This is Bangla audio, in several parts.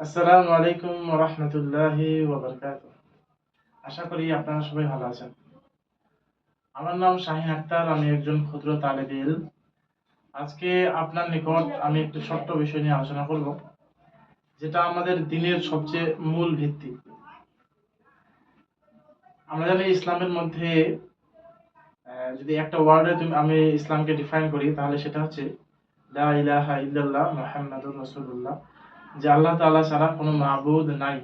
আসসালামু আলাইকুম রহমতুল্লাহি আশা করি আপনারা সবাই ভালো আছেন। আমার নাম শাহিন আক্তার, আমি একজন ক্ষুদ্র তালেব ইলম। আজকে আপনার নিকট আমি একটি ছোট্ট বিষয় নিয়ে আলোচনা করব, যেটা আমাদের দিনের সবচেয়ে মূল ভিত্তি। আমরা জানি ইসলামের মধ্যে যদি একটা ওয়ার্ডে তুমি, আমি ইসলামকে ডিফাইন করি, তাহলে সেটা হচ্ছে লা ইলাহা ইল্লাল্লাহ যে আল্লাহ তাআলা ছাড়া কোনো মাবুদ নাই।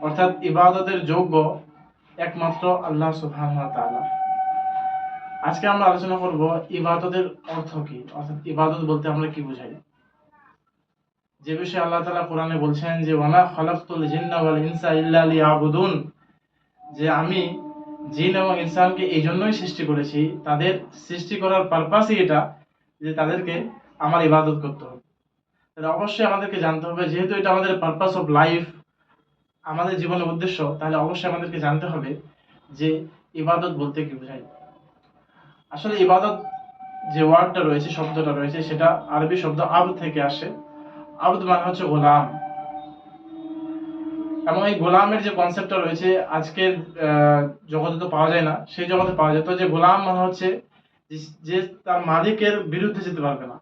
অর্থাৎ ইবাদতের যোগ্য একমাত্র আল্লাহ তাআলা। আজকে আমরা আলোচনা করব ইবাদতের অর্থ কি? অর্থাৎ ইবাদত বলতে আমরা কি বুঝাই? যে বিষয়ে আল্লাহ তাআলা কোরআনে বলছেন যে, ওয়ামা খালাকতুল জিন্না ওয়াল ইনসা ইল্লা লিয়াবুদুন। যে আমি জিন এবং ইনসানকে এই জন্যই সৃষ্টি করেছি, তাদের সৃষ্টি করার পারপাসই এটা যে তাদেরকে আমার ইবাদত করতে হবে। তাহলে অবশ্যই আমাদেরকে জানতে হবে, যেহেতু এটা আমাদের পারপাস অফ লাইফ আমাদের জীবনের উদ্দেশ্য, তাহলে অবশ্যই আমাদেরকে জানতে হবে যে ইবাদত বলতে কি বোঝায়। আসলে ইবাদত যে ওয়ার্ডটা রয়েছে, শব্দটা রয়েছে, সেটা আরবি শব্দ আবদ থেকে আসে। আবদ মানে হচ্ছে গোলাম। এবং এই গোলামের যে কনসেপ্টটা রয়েছে, আজকের জগতে তো পাওয়া যায় না, সেই জগতে পাওয়া যায়। তো যে গোলাম মানে হচ্ছে যে তার মালিকের বিরুদ্ধে যেতে পারবে না।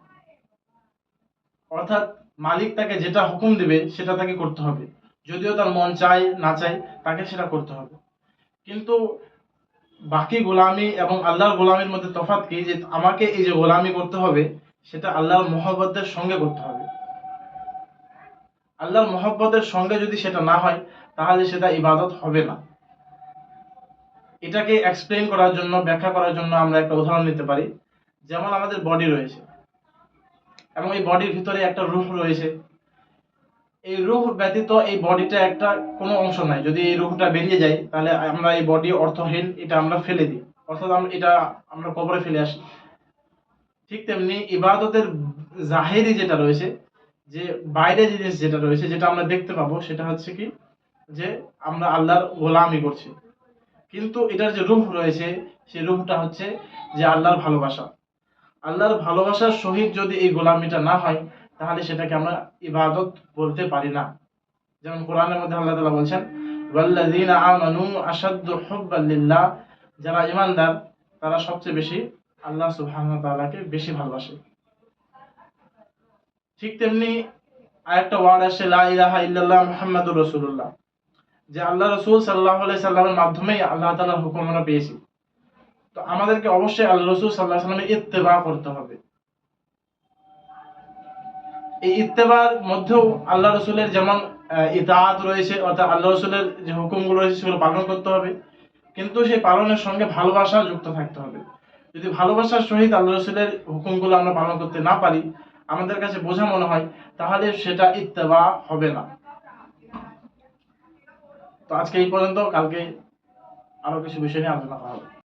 অর্থাৎ মালিক তাকে যেটা হুকুম দিবে সেটা তাকে করতে হবে। যদিও তার মন চায়, না চায়, তাকে সেটা করতে হবে। কিন্তু বাকি গোলামি এবং আল্লাহর গোলামির মধ্যে তফাৎ কি? যে আমাকে এই যে গোলামি করতে হবে, সেটা আল্লাহর মহব্বতের সঙ্গে করতে হবে। আল্লাহর মহব্বতের সঙ্গে যদি সেটা না হয়, তাহলে সেটা ইবাদত হবে না। এটাকে এক্সপ্লেন করার জন্য, ব্যাখ্যা করার জন্য আমরা একটা উদাহরণ নিতে পারি। যেমন আমাদের বডি রয়েছে। এবং এই বডির ভিতরে একটা রুহ রয়েছে। এই রুহ ব্যতীত এই বডিটা একটা কোনো অংশ নাই যদি এই রুহটা বেরিয়ে যায়, তাহলে আমরা এই বডি অর্থহীন, এটা আমরা ফেলে দিই। অর্থাৎ এটা আমরা কবরে ফেলে আসি। ঠিক তেমনি ইবাদতের জাহেরি যেটা রয়েছে, যে বাইরে জিনিস যেটা রয়েছে, যেটা আমরা দেখতে পাবো, সেটা হচ্ছে কি, যে আমরা আল্লাহর গোলামি করছি। কিন্তু এটার যে রূহ রয়েছে সেই রূহটা হচ্ছে যে আল্লাহর ভালোবাসা। আল্লাহর ভালোবাসার সহিত যদি এই গোলামিটা না হয়, তাহলে সেটাকে আমরা ইবাদত বলতে পারি না। যেমন কোরআনের মধ্যে আল্লাহ তালা বলছেন, ওয়াল্লাযীনা আমানু আশাদ্দু হুব্বান লিল্লাহ যারা ঈমানদার, তারা সবচেয়ে বেশি আল্লাহ সুবহানাহু তাআলাকে বেশি ভালোবাসে। ঠিক তেমনি আরেকটা ওয়ার্ড আসে, লা ইলাহা ইল্লাল্লাহ মুহাম্মাদুর রাসূলুল্লাহ যে আল্লাহ রসুল সাল্লাহ সাল্লামের মাধ্যমেই আল্লাহ তাআলার হুকুম আমরা পেয়েছি। তো আমাদেরকে অবশ্যই আল্লাহ রসুল সাল্লাহ সাল্লামের ইত্তেবা করতে হবে। এই ইত্তেবার মধ্যেও আল্লাহ রসুলের যেমন আহ, ইতাআত রয়েছে অর্থাৎ আল্লাহ রসুলের যে হুকুমগুলো রয়েছে সেগুলো পালন করতে হবে কিন্তু সেই পালনের সঙ্গে ভালোবাসা যুক্ত থাকতে হবে। যদি ভালোবাসার সহিত আল্লাহ রসুলের হুকুমগুলো আমরা পালন করতে না পারি আমাদের কাছে বোঝা মনে হয় তাহলে সেটা ইত্তেবা হবে না। তো আজকে এই পর্যন্ত কালকে আরও কিছু বিষয় নিয়ে আলোচনা করা হবে।